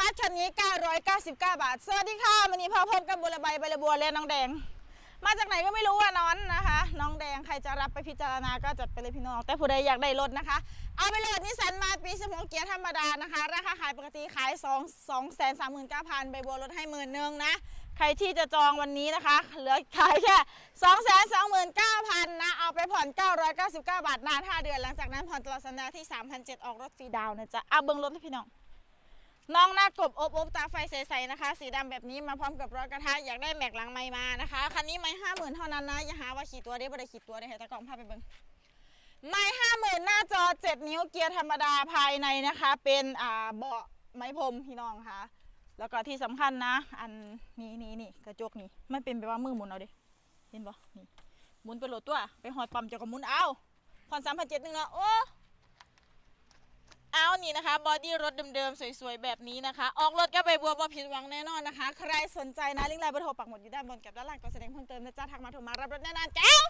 บัสสันมาร์คันนี้ 999 บาท สวัสดีค่ะวันนี้พอพบกับบุรใบใบบัวและน้องแดง มาจากไหนก็ไม่รู้อะน้อนนะคะ น้องแดงใครจะรับไปพิจารณาก็จัดไปเลยพี่น้อง แต่ผู้ใดอยากได้รถนะคะ เอาไปเลยนิสันมาปี16เกียร์ธรรมดานะคะ ราคาขายปกติขาย 2 2 3 9 0 0 0ใบบัวลดให้หมื่นหนึ่งนะ ใครที่จะจองวันนี้นะคะ เหลือขายแค่2 2 9 0 0 0นะ เอาไปผ่อน 999 บาทนาน 5 เดือน หลังจากนั้นผ่อนตลอดสัญญาที่ 3,700ออกรถฟรีดาวน์นะจ๊ะเอาเบิ้งรถให้พี่น้อง น้องหน้ากบอบอบตาไฟใสๆนะคะ สีดำแบบนี้มาพร้อมกับรถกระทะอยากได้แม็กหลังไม้มานะคะคันนี้ไม่ห้าหมื่นเท่านั้นนะอย่าหาว่าขี่ตัวได้บ่ได้ขี่ตัวได้ให้ตะกล้องพาไปเบิ้งไม่ห้าหมื่นหน้าจอเจ็ดนิ้วเกียร์ธรรมดาภายในนะคะ เป็นอ่าเบาะไม้พรมพี่น้องค่ะ แล้วก็ที่สำคัญนะ อันนี้นี่นี่กระจกนี่ไม่เป็นไปว่ามือหมุนเอาดิเห็นปะนี่หมุนไปโหลดตัว ไปหอดปั๊มจ้าก็หมุนเอาผ่อนสามพันเจ็ดหนึ่งนะโอ้ นี่นะคะบอดี้รถเดิมๆสวยๆแบบนี้นะคะ ออกรถก็ไปบัวบ่ผิดหวังแน่นอนนะคะ ใครสนใจนะลิงก์ไลน์เบอร์โทรปักหมดอยู่ด้านบนกับด้านล่างก็แสดงเพิ่มเติมนะจ้าทักมาโทรมารับรถแน่นอนแก้ว